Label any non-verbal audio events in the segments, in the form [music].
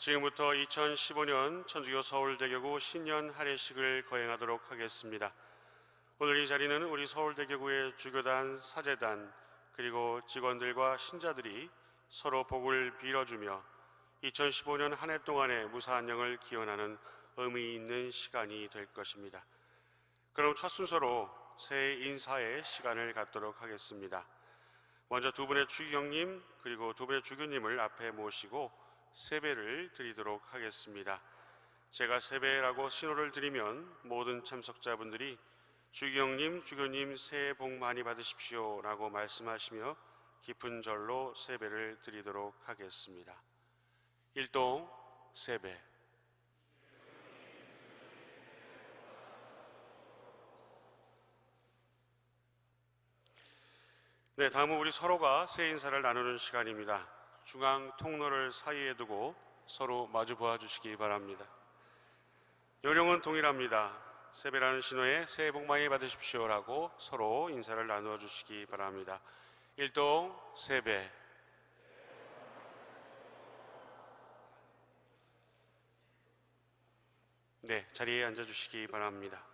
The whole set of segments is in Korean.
지금부터 2015년 천주교 서울대교구 신년 할애식을 거행하도록 하겠습니다. 오늘 이 자리는 우리 서울대교구의 주교단, 사제단, 그리고 직원들과 신자들이 서로 복을 빌어주며 2015년 한 해 동안의 무사 안녕을 기원하는 의미 있는 시간이 될 것입니다. 그럼 첫 순서로 새해 인사의 시간을 갖도록 하겠습니다. 먼저 두 분의 추경님 그리고 두 분의 주교님을 앞에 모시고 세배를 드리도록 하겠습니다. 제가 세배라고 신호를 드리면 모든 참석자분들이 주경님, 주교님 새해 복 많이 받으십시오 라고 말씀하시며 깊은 절로 세배를 드리도록 하겠습니다. 일동 세배 네, 다음은 우리 서로가 새 인사를 나누는 시간입니다. 중앙 통로를 사이에 두고 서로 마주 보아 주시기 바랍니다. 요령은 동일합니다. 세배라는 신호에 새해 복 많이 받으십시오라고 서로 인사를 나누어 주시기 바랍니다. 일동 세배 네, 자리에 앉아 주시기 바랍니다.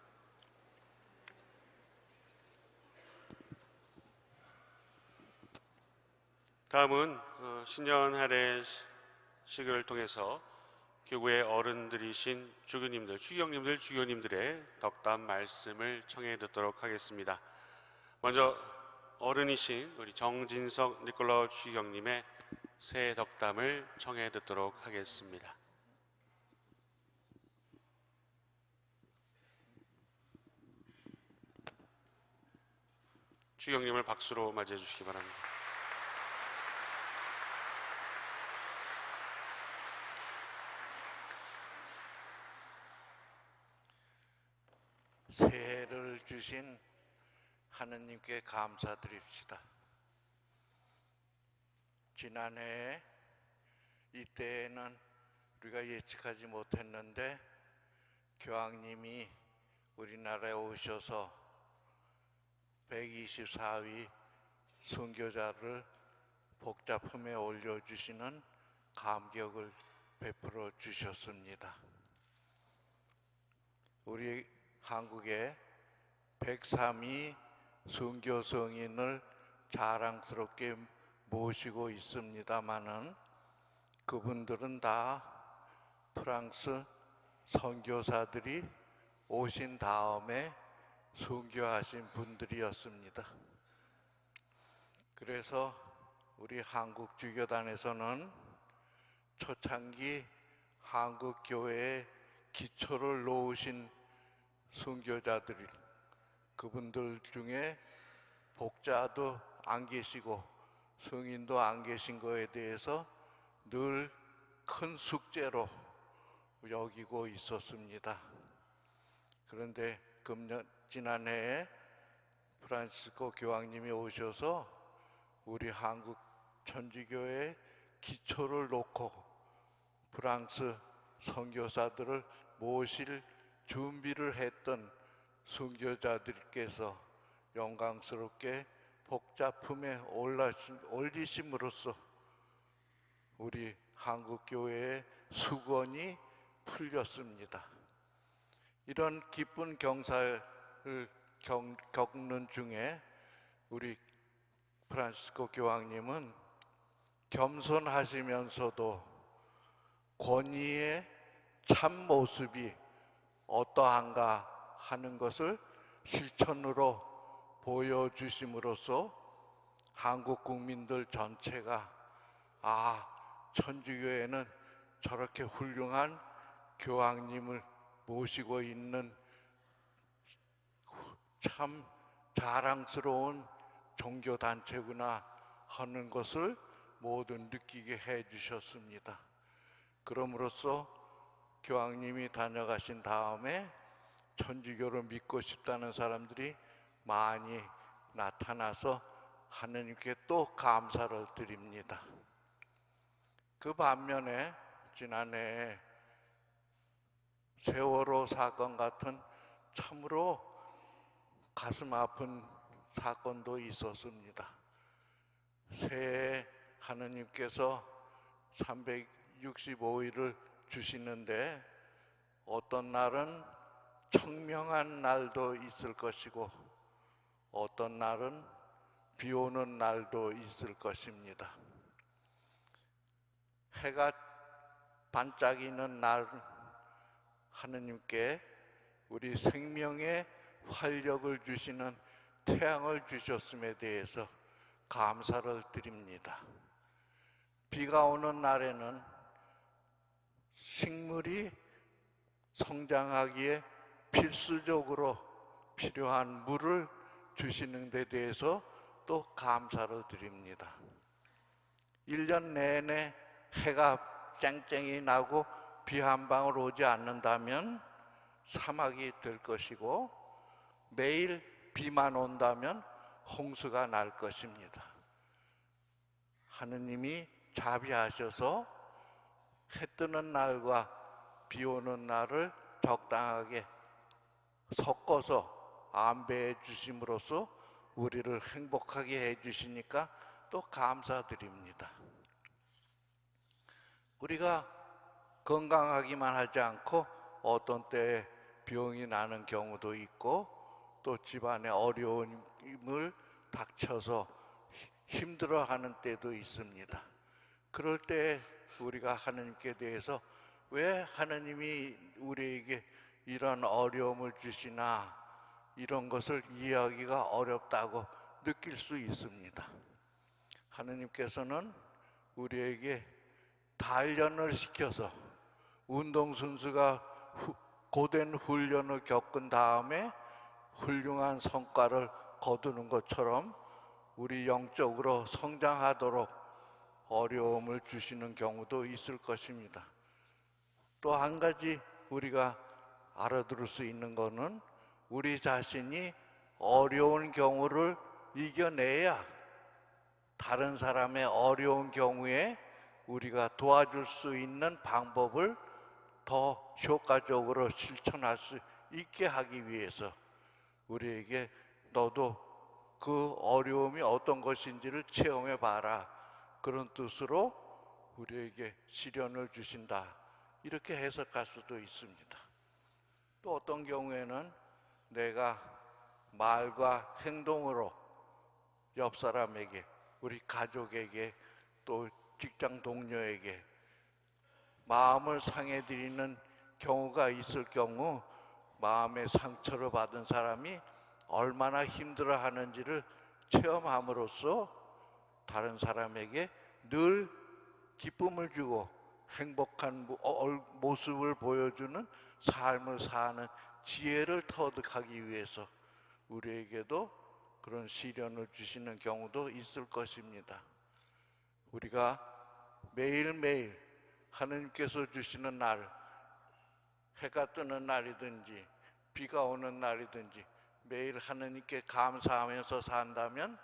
다음은 어, 신년 할애식을 통해서 교구의 어른들이신 주교님들, 주경님들, 주교님들의 덕담 말씀을 청해 듣도록 하겠습니다. 먼저 어른이신 우리 정진석 니콜라 주경님의 새 덕담을 청해 듣도록 하겠습니다. 주경님을 박수로 맞이해 주시기 바랍니다. 새해를 주신 하느님께 감사드립시다. 지난해 이때에는 우리가 예측하지 못했는데 교황님이 우리나라에 오셔서 124위 선교자를 복잡품에 올려주시는 감격을 베풀어 주셨습니다. 우리 한국에 103위 순교 성인을 자랑스럽게 모시고 있습니다마는 그분들은 다 프랑스 선교사들이 오신 다음에 순교하신 분들이었습니다. 그래서 우리 한국 주교단에서는 초창기 한국 교회의 기초를 놓으신 순교자들 그분들 중에 복자도 안 계시고 성인도 안 계신 거에 대해서 늘 큰 숙제로 여기고 있었습니다. 그런데 금년 지난해에 프란시스코 교황님이 오셔서 우리 한국 천주교의 기초를 놓고 프랑스 선교사들을 모실 준비를 했던 순교자들께서 영광스럽게 복자품에 올리심으로써 우리 한국 교회의 수건이 풀렸습니다. 이런 기쁜 경사를 겪는 중에 우리 프란시스코 교황님은 겸손하시면서도 권위의 참 모습이 어떠한가 하는 것을 실천으로 보여주심으로써 한국 국민들 전체가 아, 천주교회는 저렇게 훌륭한 교황님을 모시고 있는 참 자랑스러운 종교단체구나 하는 것을 모두 느끼게 해 주셨습니다. 그럼으로써 교황님이 다녀가신 다음에 천주교를 믿고 싶다는 사람들이 많이 나타나서 하느님께 또 감사를 드립니다. 그 반면에 지난해 세월호 사건 같은 참으로 가슴 아픈 사건도 있었습니다. 새해 하느님께서 65일을 주시는데 어떤 날은 청명한 날도 있을 것이고 어떤 날은 비 오는 날도 있을 것입니다. 해가 반짝이는 날 하느님께 우리 생명의 활력을 주시는 태양을 주셨음에 대해서 감사를 드립니다. 비가 오는 날에는 식물이 성장하기에 필수적으로 필요한 물을 주시는 데 대해서 또 감사를 드립니다. 1년 내내 해가 쨍쨍이 나고 비 한 방울 오지 않는다면 사막이 될 것이고 매일 비만 온다면 홍수가 날 것입니다. 하느님이 자비하셔서 해 뜨는 날과 비 오는 날을 적당하게 섞어서 안배해 주심으로써 우리를 행복하게 해 주시니까 또 감사드립니다. 우리가 건강하기만 하지 않고 어떤 때에 병이 나는 경우도 있고 또 집안에 어려움을 닥쳐서 힘들어하는 때도 있습니다. 그럴 때 우리가 하나님께 대해서 왜 하나님이 우리에게 이런 어려움을 주시나 이런 것을 이해하기가 어렵다고 느낄 수 있습니다. 하나님께서는 우리에게 단련을 시켜서 운동선수가 후- 고된 훈련을 겪은 다음에 훌륭한 성과를 거두는 것처럼 우리 영적으로 성장하도록 어려움을 주시는 경우도 있을 것입니다. 또 한 가지 우리가 알아들을 수 있는 것은 우리 자신이 어려운 경우를 이겨내야 다른 사람의 어려운 경우에 우리가 도와줄 수 있는 방법을 더 효과적으로 실천할 수 있게 하기 위해서 우리에게 너도 그 어려움이 어떤 것인지를 체험해 봐라. 그런 뜻으로 우리에게 시련을 주신다. 이렇게 해석할 수도 있습니다. 또 어떤 경우에는 내가 말과 행동으로 옆 사람에게, 우리 가족에게, 또 직장 동료에게 마음을 상해드리는 경우가 있을 경우 마음의 상처를 받은 사람이 얼마나 힘들어 하는지를 체험함으로써 다른 사람에게 늘 기쁨을 주고 행복한 모- 얼- 모습을 보여주는 삶을 사는 지혜를 터득하기 위해서 우리에게도 그런 시련을 주시는 경우도 있을 것입니다. 우리가 매일매일 하느님께서 주시는 날, 해가 뜨는 날이든지 비가 오는 날이든지 매일 하느님께 감사하면서 산다면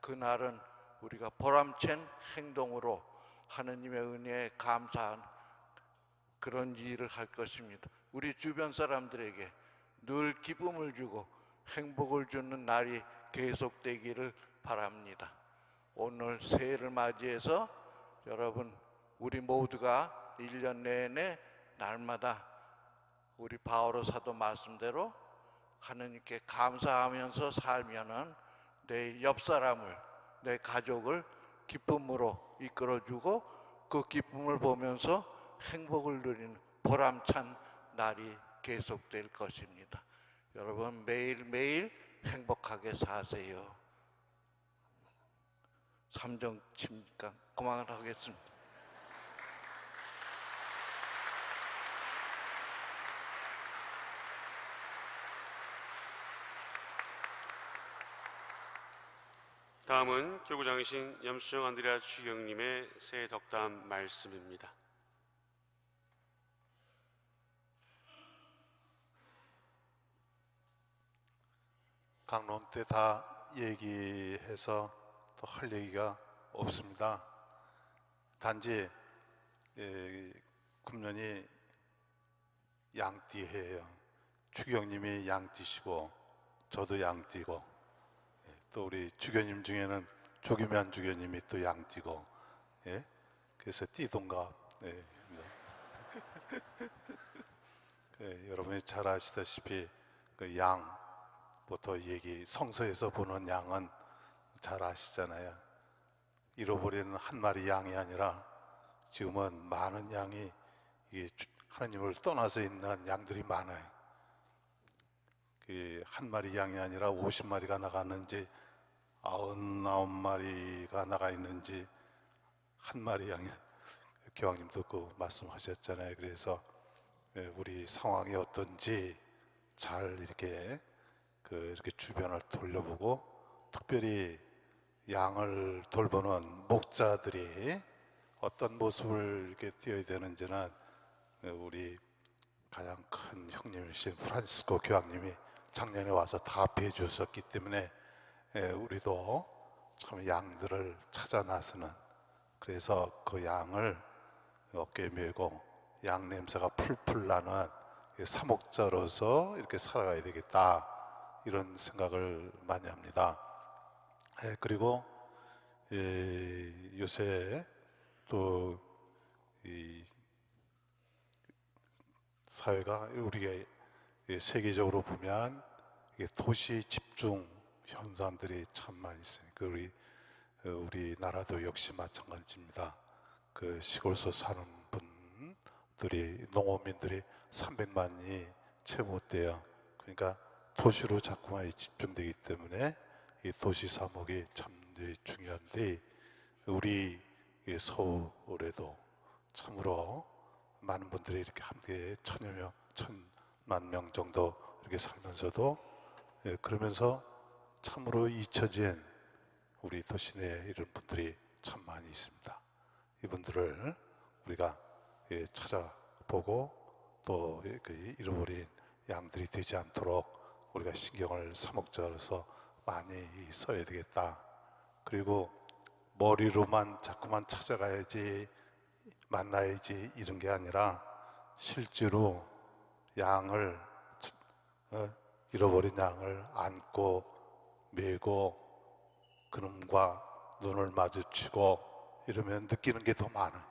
그날은 우리가 보람찬 행동으로 하느님의 은혜에 감사한 그런 일을 할 것입니다. 우리 주변 사람들에게 늘 기쁨을 주고 행복을 주는 날이 계속되기를 바랍니다. 오늘 새해를 맞이해서 여러분 우리 모두가 1년 내내 날마다 우리 바오로 사도 말씀대로 하느님께 감사하면서 살면은 내 옆 사람을 내 가족을 기쁨으로 이끌어주고 그 기쁨을 보면서 행복을 누리는 보람찬 날이 계속될 것입니다. 여러분 매일매일 행복하게 사세요. 삼정 침니까 그만하겠습니다. 다음은 교구장이신 염수정 안드레아 추경님의 새해 덕담 말씀입니다. 강론 때 다 얘기해서 또 할 얘기가 없습니다. 단지 에, 금년이 양띠해요. 추경님이 양띠시고 저도 양띠고 예, 또 우리 주교님 중에는 조규면 주교님이 또 양띠고 예? 그래서 띠동갑 예, [laughs] 예, 여러분이 잘 아시다시피 그 양 부터 얘기 성서에서 보는 양은 잘 아시잖아요. 잃어버린 한 마리 양이 아니라 지금은 많은 양이 하나님을 떠나서 있는 양들이 많아요. 그한 마리 양이 아니라 50마리가 나갔는지 아흔아홉 마리가 나가 있는지 한 마리 양이 [laughs] 교황님도 그 말씀하셨잖아요. 그래서 예, 우리 상황이 어떤지 잘 이렇게 그 이렇게 주변을 돌려보고 특별히 양을 돌보는 목자들이 어떤 모습을 이렇게 띄어야 되는지는 예, 우리 가장 큰 형님이신 프란시스코 교황님이 작년에 와서 답해 주셨기 때문에 예, 우리도 참 양들을 찾아 나서는 그래서 그 양을 어깨에 메고 양 냄새가 풀풀 나는 이 사목자로서 이렇게 살아가야 되겠다 이런 생각을 많이 합니다. 예, 그리고 예, 요새 또이 사회가 우리가 이 세계적으로 보면 도시 집중 현상들이 참 많이 있으니까 우리 어, 우리나라도 역시 마찬가지입니다. 그 시골서 사는 분들이 농어민들이 300만이 채 못 돼요. 그러니까 도시로 자꾸만 집중되기 때문에 이 도시 사목이 참 네, 중요한데 우리 이 서울에도 참으로 많은 분들이 이렇게 함께 천여 명, 천만 명 정도 이렇게 살면서도 예, 그러면서 참으로 잊혀진 우리 도시 내에 이런 분들이 참 많이 있습니다. 이분들을 우리가 예, 찾아보고 또 예, 그 잃어버린 양들이 되지 않도록 우리가 신경을 사목자로서 많이 써야 되겠다. 그리고 머리로만 자꾸만 찾아가야지 만나야지 이런 게 아니라 실제로 양을 어, 잃어버린 양을 안고 메고 그놈과 눈을 마주치고 이러면 느끼는 게 더 많아.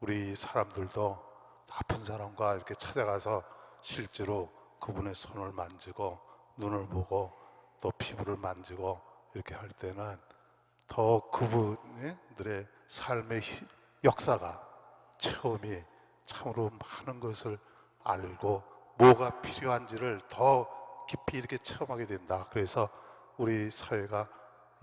우리 사람들도 아픈 사람과 이렇게 찾아가서 실제로 그분의 손을 만지고 눈을 보고 또 피부를 만지고 이렇게 할 때는 더 그분들의 삶의 희- 역사가 체험이 참으로 많은 것을 알고 뭐가 필요한지를 더 깊이 이렇게 체험하게 된다. 그래서 우리 사회가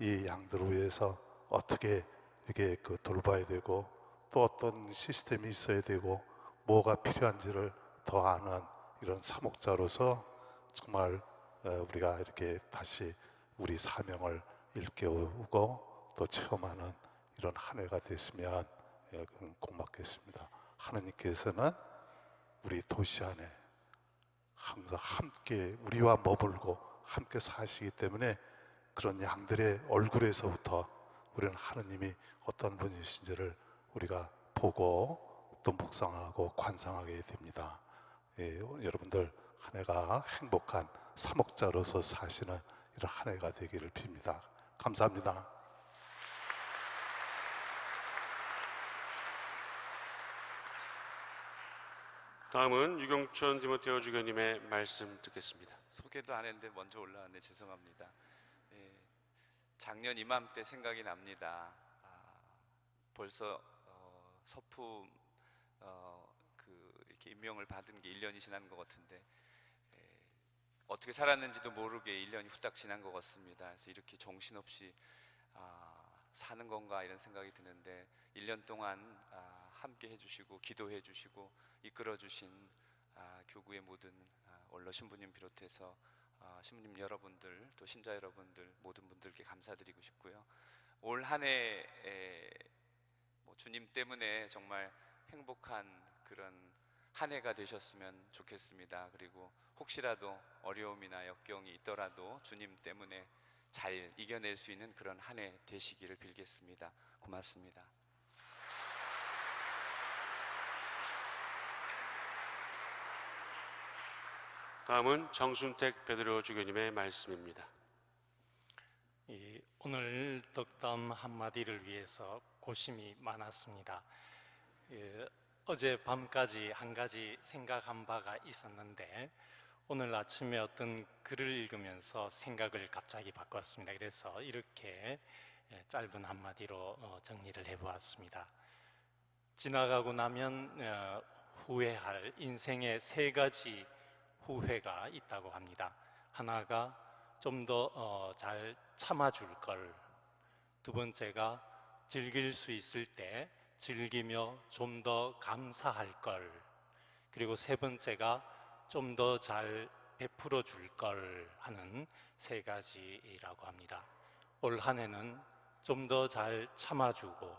이 양들을 위해서 어떻게 이렇게 그 돌봐야 되고 또 어떤 시스템이 있어야 되고 뭐가 필요한지를 더 아는 이런 사목자로서 정말 어, 우리가 이렇게 다시 우리 사명을 일깨우고 또 체험하는 이런 한 해가 됐으면 예, 고맙겠습니다. 하느님께서는 우리 도시 안에 항상 함께 우리와 머물고 함께 사시기 때문에 그런 양들의 얼굴에서부터 우리는 하느님이 어떤 분이신지를 우리가 보고 또 묵상하고 관상하게 됩니다. 예, 여러분들 한 해가 행복한 사목자로서 사시는 이런 한 해가 되기를 빕니다. 감사합니다. 다음은 유경천 디모테오 주교님의 말씀 듣겠습니다. 소개도 안 했는데 먼저 올라왔네 죄송합니다. 예, 작년 이맘때 생각이 납니다. 아, 벌써 어, 서품 어, 그 이렇게 임명을 받은 게 1년이 지난 것 같은데 예, 어떻게 살았는지도 모르게 1년이 후딱 지난 것 같습니다. 그래서 이렇게 정신없이 아, 사는 건가 이런 생각이 드는데 1년 동안 아, 함께 해주시고 기도해 주시고 이끌어 주신 아, 교구의 모든 아, 원로 신부님 비롯해서 아, 신부님 여러분들 또 신자 여러분들 모든 분들께 감사드리고 싶고요. 올 한해 뭐 주님 때문에 정말 행복한 그런 한 해가 되셨으면 좋겠습니다. 그리고 혹시라도 어려움이나 역경이 있더라도 주님 때문에 잘 이겨낼 수 있는 그런 한 해 되시기를 빌겠습니다. 고맙습니다. 다음은 정순택 베드로 주교님의 말씀입니다. 이 오늘 덕담 한마디를 위해서 고심이 많았습니다. 예, 어제 밤까지 한 가지 생각한 바가 있었는데 오늘 아침에 어떤 글을 읽으면서 생각을 갑자기 바꿨습니다. 그래서 이렇게 예, 짧은 한마디로 어, 정리를 해보았습니다. 지나가고 나면 어, 후회할 인생의 세 가지 후회가 있다고 합니다. 하나가 좀 더 잘 참아줄 걸. 두 번째가 즐길 수 있을 때 즐기며 좀 더 감사할 걸. 그리고 세 번째가 좀 더 잘 베풀어 줄 걸 하는 세 가지라고 합니다. 올 한 해는 좀 더 잘 참아주고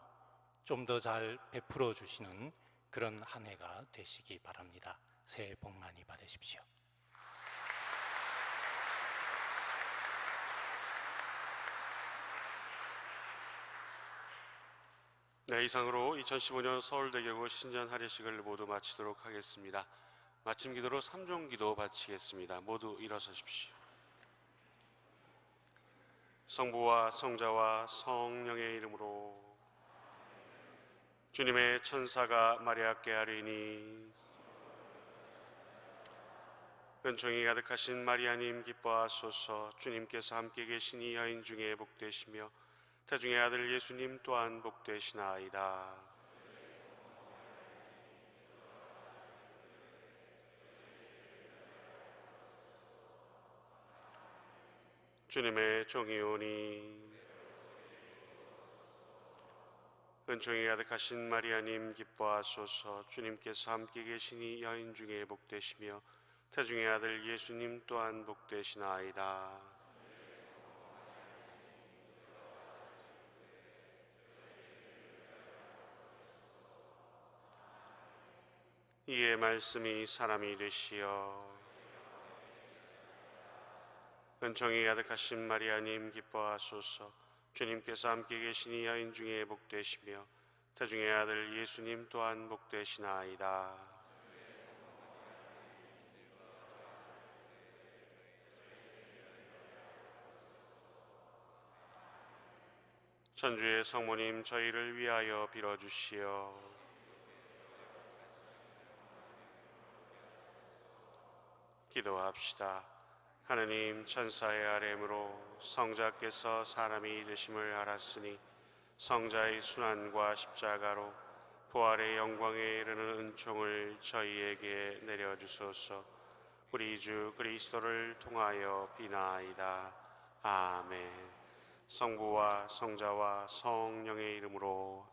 좀 더 잘 베풀어 주시는 그런 한 해가 되시기 바랍니다. 새해 복 많이 받으십시오. 네, 이상으로 2015년 서울대교구 신전 할례식을 모두 마치도록 하겠습니다. 마침 기도로 삼종 기도 바치겠습니다. 모두 일어서십시오. 성부와 성자와 성령의 이름으로 주님의 천사가 마리아께 아뢰니 은총이 가득하신 마리아님 기뻐하소서 주님께서 함께 계신 이 여인 중에 복되시며 태중의 아들 예수님 또한 복되시나이다. 주님의 종이오니 은총이 가득하신 마리아님 기뻐하소서 주님께서 함께 계시니 여인 중에 복되시며 태중의 아들 예수님 또한 복되시나이다. 이의 말씀이 사람이 되시어. 은총이 가득하신 마리아님 기뻐하소서. 주님께서 함께 계시니 여인 중에 복되시며 태중의 아들 예수님 또한 복되시나이다. 천주의 성모님 저희를 위하여 빌어주시어 기도합시다. 하느님 천사의 아뢰므로 성자께서 사람이 되심을 알았으니 성자의 순환과 십자가로 부활의 영광에 이르는 은총을 저희에게 내려주소서 우리 주 그리스도를 통하여 비나이다. 아멘 성부와 성자와 성령의 이름으로